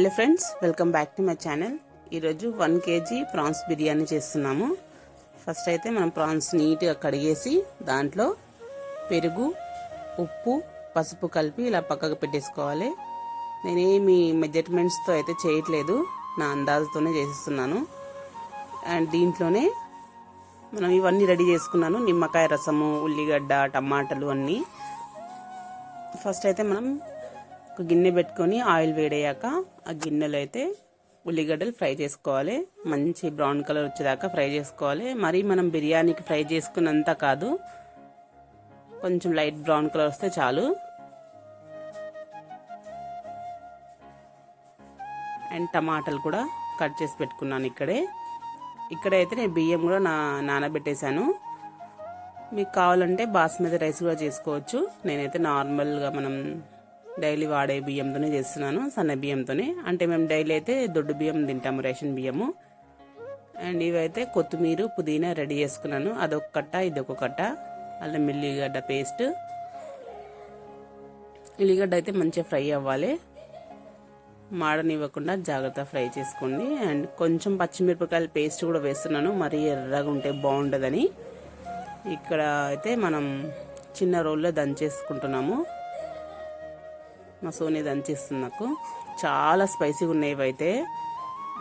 Hello friends welcome back to my channel. ఈరోజు one KG prawns biryani చేస్తున్నాము. First అయితే మనం ప్రాన్స్ నీట్గా కడిగేసి దాంట్లో పెరుగు ఉప్పు పసుపు కలిపి ఇలా పక్కకు పెట్టేసుకోవాలి. నేనేమి మెజర్మెంట్స్తో అయితే చేయట్లేదు నా అందాజుతోనే చేసేస్తున్నాను. అండ్ దీంట్లోనే మనం ఇవన్నీ రెడీ చేసుకున్నాను నిమ్మకాయ రసము ఉల్లిగడ్డ టమాటాలు అన్నీ. ఫస్ట్ అయితే మనం ఒక గిన్నె పెట్టుకొని ఆయిల్ వేడయ్యాక ఆ గిన్నెలో అయితే ఉల్లిగడ్డలు ఫ్రై చేసుకోవాలి. మంచి బ్రౌన్ కలర్ వచ్చేదాకా ఫ్రై చేసుకోవాలి. మరీ మనం బిర్యానీకి ఫ్రై చేసుకున్నంత కాదు కొంచెం లైట్ బ్రౌన్ కలర్ వస్తే చాలు. అండ్ టమాటాలు కూడా కట్ చేసి పెట్టుకున్నాను ఇక్కడే. ఇక్కడైతే నేను బియ్యం కూడా నా నానబెట్టేశాను. మీకు కావాలంటే బాస్మతి రైస్ కూడా చేసుకోవచ్చు. నేనైతే నార్మల్గా మనం డైలీ వాడే బియ్యంతోనే చేస్తున్నాను సన్న బియ్యంతోనే. అంటే మేము డైలీ అయితే దొడ్డు బియ్యం తింటాము రేషన్ బియ్యము. అండ్ ఇవైతే కొత్తిమీర పుదీనా రెడీ చేసుకున్నాను. అదొక కట్ట ఇదొక కట్ట. అల్లం ఎల్లిగడ్డ పేస్ట్. ఎల్లిగడ్డ అయితే మంచిగా ఫ్రై అవ్వాలి. మాడనివ్వకుండా జాగ్రత్త ఫ్రై చేసుకోండి. అండ్ కొంచెం పచ్చిమిరపకాయల పేస్ట్ కూడా వేస్తున్నాను. మరీ ఎర్రగా ఉంటే బాగుండదని. ఇక్కడ అయితే మనం చిన్న రోల్లో దంచేసుకుంటున్నాము. మా సోనీ దంచేస్తుంది నాకు. చాలా స్పైసీగా ఉన్నాయి ఇవైతే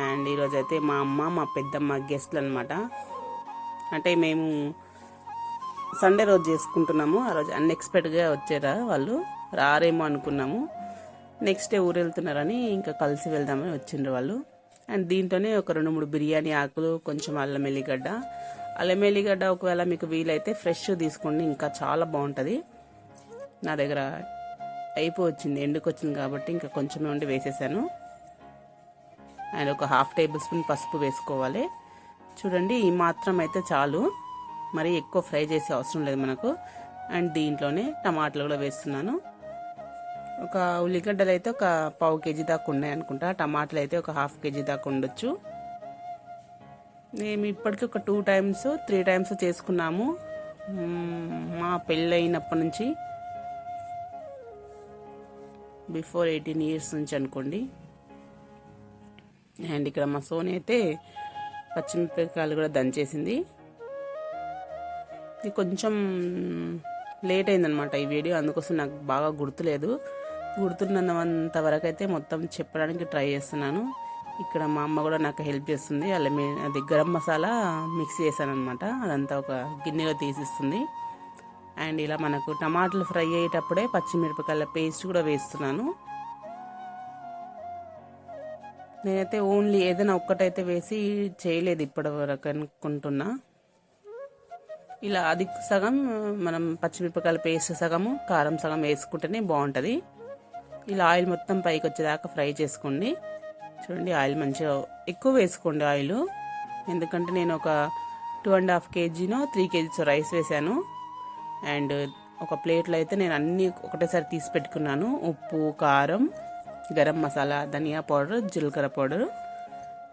అండ్ ఈరోజు అయితే మా అమ్మ మా పెద్దమ్మ గెస్ట్లు అనమాట అంటే మేము సండే రోజు చేసుకుంటున్నాము. ఆ రోజు అన్ఎక్స్పెక్టెడ్గా వచ్చారా వాళ్ళు. రారేమో అనుకున్నాము. నెక్స్ట్ డే ఊరు వెళ్తున్నారని ఇంకా కలిసి వెళ్దామని వచ్చిండ్రు వాళ్ళు. అండ్ దీంట్లోనే ఒక రెండు మూడు బిర్యానీ ఆకులు కొంచెం అల్లం ఎల్లిగడ్డ. అల్లం ఎల్లిగడ్డ ఒకవేళ మీకు వీలైతే ఫ్రెష్ తీసుకోండి ఇంకా చాలా బాగుంటుంది నా దగ్గర అయిపోవచ్చింది ఎండుకొచ్చింది కాబట్టి ఇంకా కొంచెమే ఉండి వేసేసాను. అండ్ ఒక హాఫ్ టేబుల్ స్పూన్ పసుపు వేసుకోవాలి. చూడండి ఈ మాత్రం అయితే చాలు. మరి ఎక్కువ ఫ్రై చేసే అవసరం లేదు మనకు. అండ్ దీంట్లోనే టమాటాలు కూడా వేస్తున్నాను. ఒక ఉల్లిగడ్డలు అయితే ఒక పావు కేజీ దాకా ఉన్నాయి అనుకుంటా. టమాటాలు అయితే ఒక హాఫ్ కేజీ దాకా ఉండొచ్చు. మేము ఇప్పటికి ఒక టూ టైమ్స్ త్రీ టైమ్స్ చేసుకున్నాము. మా పెళ్ళైనప్పటి నుంచి బిఫోర్ ఎయిటీన్ ఇయర్స్ నుంచి అనుకోండి. అండ్ ఇక్కడ మా సోని అయితే పచ్చిమిరపకాయలు కూడా దంచేసింది. ఇది కొంచెం లేట్ అయిందనమాట ఈ వీడియో అందుకోసం నాకు బాగా గుర్తులేదు. గుర్తున్నంత వరకు అయితే మొత్తం చెప్పడానికి ట్రై చేస్తున్నాను. ఇక్కడ మా అమ్మ కూడా నాకు హెల్ప్ చేస్తుంది. అలా అది గరం మసాలా మిక్స్ చేశాను అనమాట అదంతా ఒక గిన్నెలో తీసిస్తుంది. అండ్ ఇలా మనకు టమాటాలు ఫ్రై అయ్యేటప్పుడే పచ్చిమిరపకాయల పేస్ట్ కూడా వేస్తున్నాను. నేనైతే ఓన్లీ ఏదైనా ఒక్కటైతే వేసి చేయలేదు ఇప్పటి వరకు అనుకుంటున్నా. ఇలా అది సగం మనం పచ్చిమిరపకాయల పేస్ట్ సగము కారం సగం వేసుకుంటేనే బాగుంటుంది. ఇలా ఆయిల్ మొత్తం పైకి వచ్చేదాకా ఫ్రై చేసుకోండి. చూడండి ఆయిల్ మంచిగా ఎక్కువ వేసుకోండి ఆయిల్. ఎందుకంటే నేను ఒక టూ అండ్ హాఫ్ కేజీనో త్రీ కేజీస్ రైస్ వేసాను. అండ్ ఒక ప్లేట్లో అయితే నేను అన్నీ ఒకటేసారి తీసి పెట్టుకున్నాను. ఉప్పు కారం గరం మసాలా ధనియా పౌడర్ జీలకర్ర పౌడర్.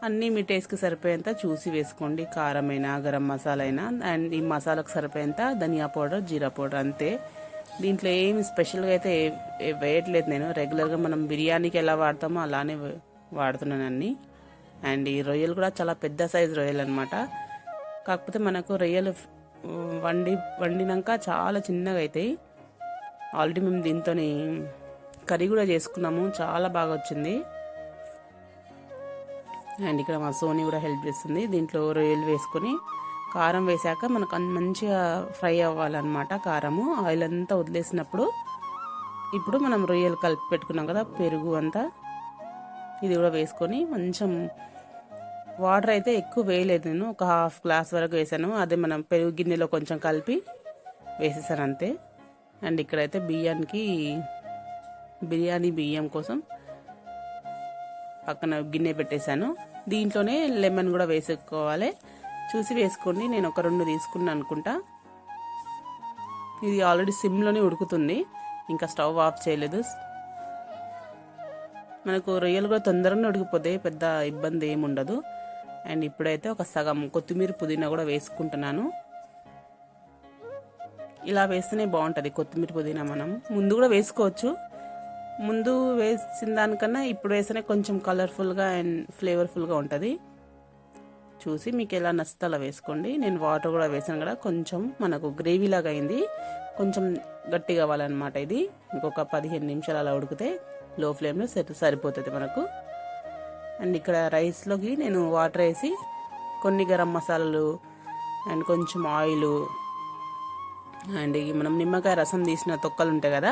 అన్నీ మీ టేస్ట్కి సరిపోయేంత చూసి వేసుకోండి. కారం అయినా గరం మసాలా అయినా అండ్ ఈ మసాలాకు సరిపోయేంత ధనియా పౌడర్ జీరా పౌడర్ అంతే. దీంట్లో ఏమి స్పెషల్గా అయితే వేయట్లేదు నేను. రెగ్యులర్గా మనం బిర్యానీకి ఎలా వాడతామో అలానే వాడుతున్నాను అన్నీ. అండ్ ఈ రొయ్యలు కూడా చాలా పెద్ద సైజు రొయ్యలు అనమాట కాకపోతే మనకు రొయ్యలు వండి వండినాక చాలా చిన్నగా అవుతాయి ఆల్రెడీ మేము దీంతో కర్రీ కూడా చేసుకున్నాము. చాలా బాగా వచ్చింది. అండ్ ఇక్కడ మా సోనీ కూడా హెల్ప్ చేస్తుంది. దీంట్లో రొయ్యలు వేసుకొని కారం వేసాక మనకు మంచిగా ఫ్రై అవ్వాలన్నమాట కారము. ఆయిల్ అంతా వదిలేసినప్పుడు ఇప్పుడు మనం రొయ్యలు కలిపి పెట్టుకున్నాం కదా పెరుగు అంతా. ఇది కూడా వేసుకొని కొంచెం వాటర్ అయితే ఎక్కువ వేయలేదు నేను. ఒక హాఫ్ గ్లాస్ వరకు వేసాను. అదే మనం పెరుగు గిన్నెలో కొంచెం కలిపి వేసేసాను అంతే. అండ్ ఇక్కడైతే బియ్యానికి బిర్యానీ బియ్యం కోసం పక్కన గిన్నె పెట్టేశాను. దీంట్లోనే లెమన్ కూడా వేసుకోవాలి. చూసి వేసుకోండి నేను ఒక రెండు తీసుకున్నాను అనుకుంటా. ఇది ఆల్రెడీ సిమ్లోనే ఉడుకుతుంది. ఇంకా స్టవ్ ఆఫ్ చేయలేదు. మనకు రొయ్యలు కూడా తొందరగా ఉడికిపోతే పెద్ద ఇబ్బంది ఏమి ఉండదు అండ్ ఇప్పుడైతే ఒక సగం కొత్తిమీర పుదీనా కూడా వేసుకుంటున్నాను. ఇలా వేస్తేనే బాగుంటుంది కొత్తిమీర పుదీనా మనం. ముందు కూడా వేసుకోవచ్చు. ముందు వేసిన దానికన్నా ఇప్పుడు వేస్తేనే కొంచెం కలర్ఫుల్గా అండ్ ఫ్లేవర్ఫుల్గా ఉంటుంది. చూసి మీకు ఎలా నచ్చితే అలా వేసుకోండి. నేను వాటర్ కూడా వేసాను కదా కొంచెం మనకు గ్రేవీ లాగా అయింది. కొంచెం గట్టిగా అవ్వాలన్నమాట ఇది. ఇంకొక పదిహేను నిమిషాలు అలా ఉడికితే లో ఫ్లేమ్లో సెట్ సరిపోతుంది మనకు. అండ్ ఇక్కడ రైస్లోకి నేను వాటర్ వేసి కొన్ని గరం మసాలాలు అండ్ కొంచెం ఆయిల్ అండ్ మనం నిమ్మకాయ రసం తీసిన తొక్కలు ఉంటాయి కదా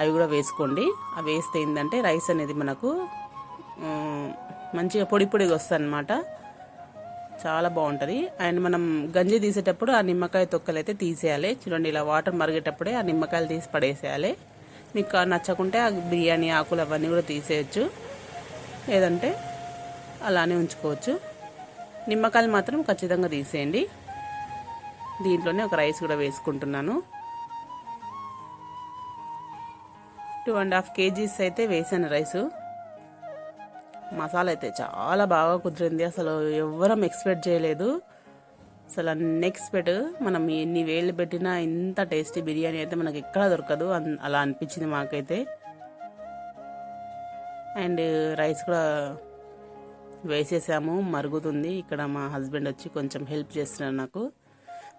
అవి కూడా వేసుకోండి. అవి వేస్తే ఏంటంటే రైస్ అనేది మనకు మంచిగా పొడి పొడిగా వస్తుంది అనమాట చాలా బాగుంటుంది. అండ్ మనం గంజి తీసేటప్పుడు ఆ నిమ్మకాయ తొక్కలు అయితే తీసేయాలి. చూడండి ఇలా వాటర్ మరిగేటప్పుడే ఆ నిమ్మకాయలు తీసి పడేసేయాలి. మీకు నచ్చకుంటే ఆ బిర్యానీ ఆకులు అవన్నీ కూడా తీసేయచ్చు. లేదంటే అలానే ఉంచుకోవచ్చు. నిమ్మకాయలు మాత్రం ఖచ్చితంగా తీసేయండి. దీంట్లోనే ఒక రైస్ కూడా వేసుకుంటున్నాను. టూ అండ్ హాఫ్ కేజీస్ అయితే వేసాను రైసు. మసాలా అయితే చాలా బాగా కుదిరింది. అసలు ఎవ్వరం ఎక్స్పెక్ట్ చేయలేదు. అసలు అన్ఎక్స్పెక్ట్ మనం ఎన్ని వేళ్ళు పెట్టినా ఇంత టేస్టీ బిర్యానీ అయితే మనకి ఎక్కడా దొరకదు. అన్- అలా అనిపించింది మాకైతే. అండ్ రైస్ కూడా వేసేసాము. మరుగుతుంది. ఇక్కడ మా హస్బెండ్ వచ్చి కొంచెం హెల్ప్ చేస్తున్నారు నాకు.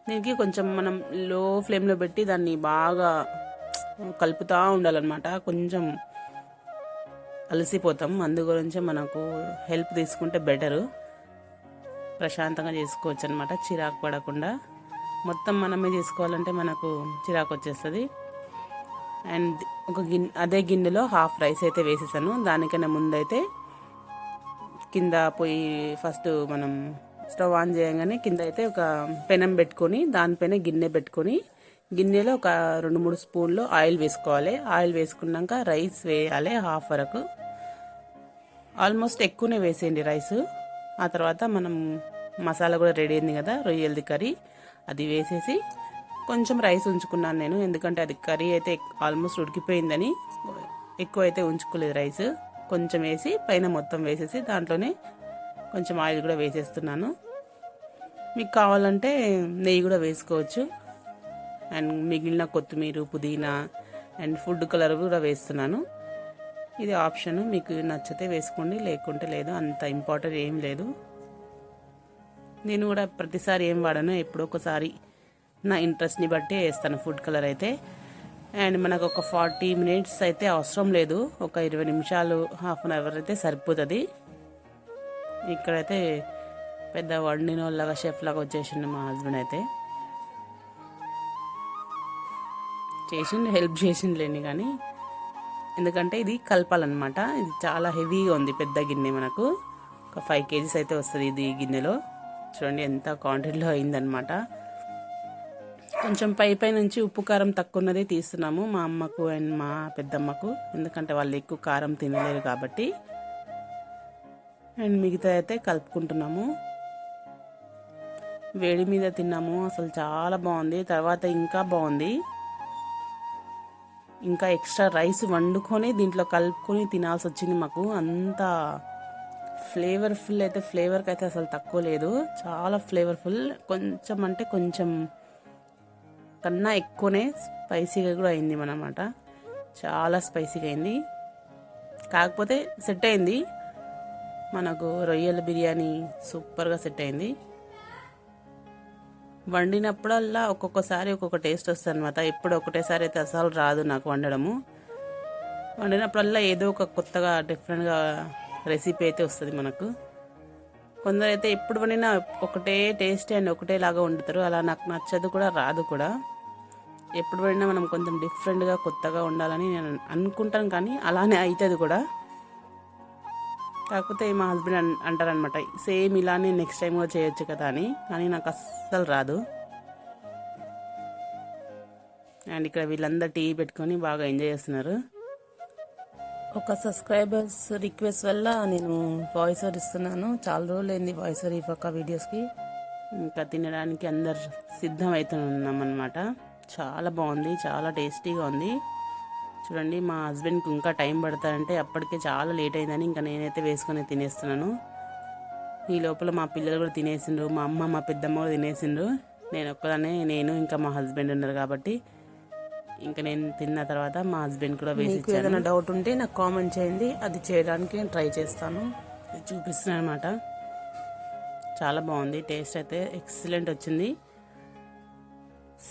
దీనికి కొంచెం మనం లో ఫ్లేమ్లో పెట్టి దాన్ని బాగా కలుపుతూ ఉండాలన్నమాట. కొంచెం అలసిపోతాం. అందు గురించి మనకు హెల్ప్ తీసుకుంటే బెటరు. ప్రశాంతంగా చేసుకోవచ్చు అనమాట చిరాకు పడకుండా. మొత్తం మనమే చేసుకోవాలంటే మనకు చిరాకు వచ్చేస్తుంది. అండ్ ఒక గిన్నె అదే గిన్నెలో హాఫ్ రైస్ అయితే వేసేసాను. దానికన్నా ముందైతే కింద పోయి ఫస్ట్ మనం స్టవ్ ఆన్ చేయగానే కింద అయితే ఒక పెనం పెట్టుకొని దానిపైన గిన్నె పెట్టుకొని గిన్నెలో ఒక రెండు మూడు స్పూన్లు ఆయిల్ వేసుకోవాలి. ఆయిల్ వేసుకున్నాక రైస్ వేయాలి హాఫ్ వరకు. ఆల్మోస్ట్ ఎక్కువనే వేసేయండి రైస్. ఆ తర్వాత మనం మసాలా కూడా రెడీ అయింది కదా రొయ్యలది కర్రీ. అది వేసేసి కొంచెం రైస్ ఉంచుకున్నాను నేను ఎందుకంటే అది కర్రీ అయితే ఆల్మోస్ట్ ఉడికిపోయిందని ఎక్కువ అయితే ఉంచుకోలేదు రైస్. కొంచెం వేసి పైన మొత్తం వేసేసి దాంట్లోనే కొంచెం ఆయిల్ కూడా వేసేస్తున్నాను. మీకు కావాలంటే నెయ్యి కూడా వేసుకోవచ్చు. అండ్ మిగిలిన కొత్తిమీర పుదీనా అండ్ ఫుడ్ కలర్ కూడా వేస్తున్నాను. ఇది ఆప్షన్ మీకు నచ్చితే వేసుకోండి లేకుంటే లేదు అంత ఇంపార్టెంట్ ఏం లేదు. నేను కూడా ప్రతిసారి ఏం వాడను ఎప్పుడో ఒకసారి నా ఇంట్రెస్ట్ని బట్టి వేస్తాను ఫుడ్ కలర్ అయితే. అండ్ మనకు ఒక ఫార్టీ మినిట్స్ అయితే అవసరం లేదు. ఒక ఇరవై నిమిషాలు హాఫ్ అన్ అవర్ అయితే సరిపోతుంది. ఇక్కడైతే పెద్ద వండిన వాళ్ళగా షెఫ్ లాగా వచ్చేసిండు మా హస్బెండ్ అయితే. చేసిండు హెల్ప్ చేసిండులేండి కానీ. ఎందుకంటే ఇది కలపాలన్నమాట. ఇది చాలా హెవీగా ఉంది పెద్ద గిన్నె మనకు. ఒక ఫైవ్ కేజీస్ అయితే వస్తుంది ఇది గిన్నెలో. చూడండి ఎంత క్వాంటిటీలో అయిందనమాట కొంచెం పై పై నుంచి ఉప్పు కారం తక్కువ ఉన్నదే తీస్తున్నాము మా అమ్మకు అండ్ మా పెద్దమ్మకు. ఎందుకంటే వాళ్ళు ఎక్కువ కారం తినలేరు కాబట్టి. అండ్ మిగతా అయితే కలుపుకుంటున్నాము. వేడి మీద తిన్నాము అసలు చాలా బాగుంది. తర్వాత ఇంకా బాగుంది. ఇంకా ఎక్స్ట్రా రైస్ వండుకొని దీంట్లో కలుపుకొని తినాల్సి వచ్చింది మాకు. అంత ఫ్లేవర్ఫుల్ అయితే ఫ్లేవర్కి అయితే అసలు తక్కువ లేదు. చాలా ఫ్లేవర్ఫుల్. కొంచెం అంటే కొంచెం కన్నా ఎక్కువనే స్పైసీగా కూడా అయింది మనమాట. చాలా స్పైసీగా అయింది. కాకపోతే సెట్ అయింది. మనకు రొయ్యల బిర్యానీ సూపర్గా సెట్ అయింది. వండినప్పుడల్లా ఒక్కొక్కసారి ఒక్కొక్క టేస్ట్ వస్తుంది అనమాట ఎప్పుడు ఒకటేసారి అయితే అసలు రాదు నాకు వండడము. వండినప్పుడల్లా ఏదో ఒక కొత్తగా డిఫరెంట్గా రెసిపీ అయితే వస్తుంది మనకు. కొందరైతే ఎప్పుడు వండినా ఒకటే టేస్ట్ అండ్ ఒకటే లాగా వండుతారు. అలా నాకు నచ్చదు కూడా రాదు కూడా. ఎప్పుడు వండినా మనం కొంచెం డిఫరెంట్గా కొత్తగా ఉండాలని నేను అనుకుంటాను కానీ అలానే అవుతుంది కూడా. కాకపోతే మా హస్బెండ్ అన్ అంటారనమాట సేమ్ ఇలానే నెక్స్ట్ టైం కూడా చేయొచ్చు కదా అని. కానీ నాకు అస్సలు రాదు. అండ్ ఇక్కడ వీళ్ళందరూ టీవీ పెట్టుకొని బాగా ఎంజాయ్ చేస్తున్నారు. ఒక సబ్స్క్రైబర్స్ రిక్వెస్ట్ వల్ల నేను వాయిస్ ఓవర్ ఇస్తున్నాను. చాలా రోజులు అయింది వాయిస్ ఓవర్ ఇవ్వక వీడియోస్కి ఇంకా తినడానికి అందరు సిద్ధమవుతున్నాం అనమాట చాలా బాగుంది చాలా టేస్టీగా ఉంది. చూడండి మా హస్బెండ్కి ఇంకా టైం పడతారంటే అప్పటికే చాలా లేట్ అయిందని ఇంకా నేనైతే వేసుకొని తినేస్తున్నాను. ఈ లోపల మా పిల్లలు కూడా తినేసిండ్రు మా అమ్మ మా పెద్దమ్మ కూడా తినేసిండ్రు. నేను ఒక్కదానే నేను ఇంకా మా హస్బెండ్ ఉన్నారు కాబట్టి ఇంకా నేను తిన్న తర్వాత మా హస్బెండ్ కూడా వేసి ఏదైనా డౌట్ ఉంటే నాకు కామెంట్ చేయండి అది చేయడానికి నేను ట్రై చేస్తాను. చూపిస్తున్నాను అనమాట చాలా బాగుంది టేస్ట్ అయితే ఎక్సలెంట్ వచ్చింది.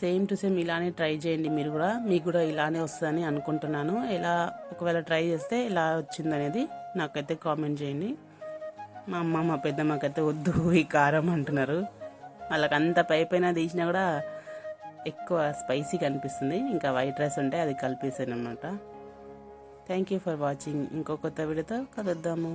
సేమ్ టు సేమ్ ఇలానే ట్రై చేయండి మీరు కూడా. మీకు కూడా ఇలానే వస్తుందని అనుకుంటున్నాను. ఎలా ఒకవేళ ట్రై చేస్తే ఎలా వచ్చింది అనేది నాకైతే కామెంట్ చేయండి. మా అమ్మ మా పెద్దమ్మకైతే వద్దు ఈ కారం అంటున్నారు. వాళ్ళకి అంత పై పైన తీసినా కూడా ఎక్కువ స్పైసీగా అనిపిస్తుంది ఇంకా వైట్ రైస్ ఉంటే అది కలిపేసాను అనమాట థ్యాంక్ యూ ఫర్ వాచింగ్ ఇంకో కొత్త వీడియోతో కలుద్దాము.